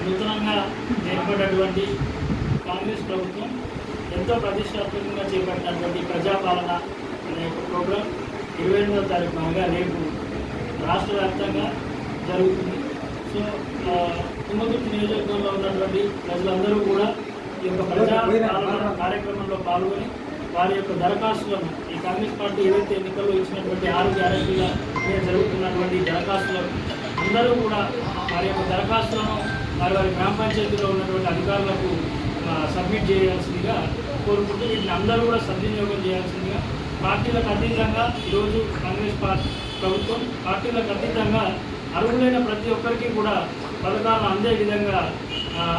నూతనంగా ఏర్పడినటువంటి కాంగ్రెస్ ప్రభుత్వం ఎంతో ప్రతిష్టాత్మకంగా చేపట్టినటువంటి ప్రజాపాలన అనే ప్రోగ్రాం ఇరవై ఎనిమిదవ తారీఖు అనగా రేపు రాష్ట్ర వ్యాప్తంగా జరుగుతుంది. సో ఆ, తుమ్మతుర్తి నియోజకవర్గంలో ఉన్నటువంటి ప్రజలందరూ కూడా ఈ యొక్క ప్రజా కార్యక్రమంలో పాల్గొని వారి యొక్క దరఖాస్తులను ఈ కాంగ్రెస్ పార్టీ ఏదైతే ఎన్నికల్లో ఇచ్చినటువంటి ఆరు గ్యారెంటీల మీద జరుగుతున్నటువంటి దరఖాస్తులను అందరూ కూడా వారి యొక్క దరఖాస్తులను వారి వారి గ్రామ పంచాయతీలో ఉన్నటువంటి అధికారులకు సబ్మిట్ చేయాల్సిందిగా కోరుకుంటూ వీటిని అందరూ కూడా సద్వినియోగం చేయాల్సిందిగా పార్టీలకు అతీతంగా ఈరోజు కాంగ్రెస్ పార్టీ ప్రభుత్వం పార్టీలకు అతీతంగా అర్హులైన ప్రతి ఒక్కరికి కూడా పథకాలను అందే విధంగా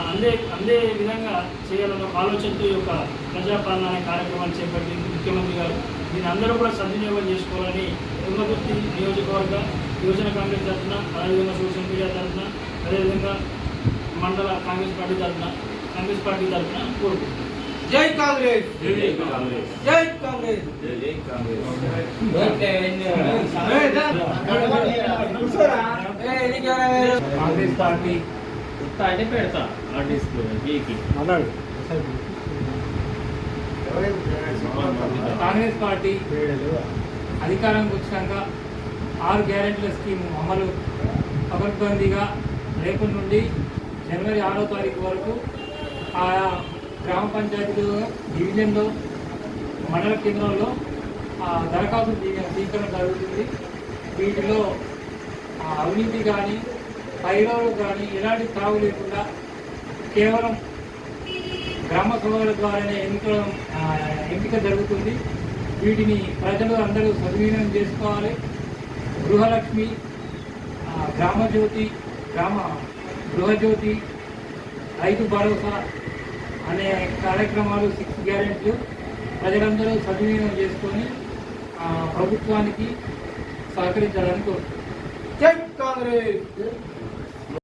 అందే అందే విధంగా చేయాలన్న ఆలోచనతో యొక్క ప్రజాపాలన అనే కార్యక్రమాన్ని చేపట్టింది ముఖ్యమంత్రి గారు. దీన్ని అందరూ కూడా సద్వినియోగం చేసుకోవాలని తుంగతుర్తి నియోజకవర్గ యువజన కాంగ్రెస్ తరఫున అదేవిధంగా సోషల్ మీడియా తరఫున అదేవిధంగా మండల కాంగ్రెస్ పార్టీ తరఫున కాంగ్రెస్ పార్టీ తరఫున కోరుకుంటున్నాను జై కాంగ్రెస్! జై కాంగ్రెస్. జై కాంగ్రెస్! జై కాంగ్రెస్. కాంగ్రెస్ పార్టీ అంటే పెడతా ఆర్టిస్ట్ కాంగ్రెస్ పార్టీ అధికారంకి వచ్చినాక ఆరు గ్యారెంటీల స్కీమ్ అమలు పకడ్బందీగా రేపటి నుండి జనవరి ఆరో తారీఖు వరకు ఆయా గ్రామ పంచాయతీలో డివిజన్లో మండల కేంద్రంలో ఆ, దరఖాస్తు స్వీకరణ జరుగుతుంది. వీటిలో అవినీతి కానీ పైరవులు కానీ ఎలాంటి తావు లేకుండా కేవలం గ్రామ సభల ద్వారానే ఎన్నిక ఎంపిక జరుగుతుంది. వీటిని ప్రజలు అందరూ సద్వినియోగం చేసుకోవాలి. గృహలక్ష్మి గ్రామజ్యోతి గ్రామ గృహజ్యోతి రైతు భరోసా అనే కార్యక్రమాలు సిక్స్ గ్యారెంట్లు ప్రజలందరూ సద్వినియోగం చేసుకొని ప్రభుత్వానికి సహకరించాలని కోరుతున్నాను జై కాంగ్రెస్!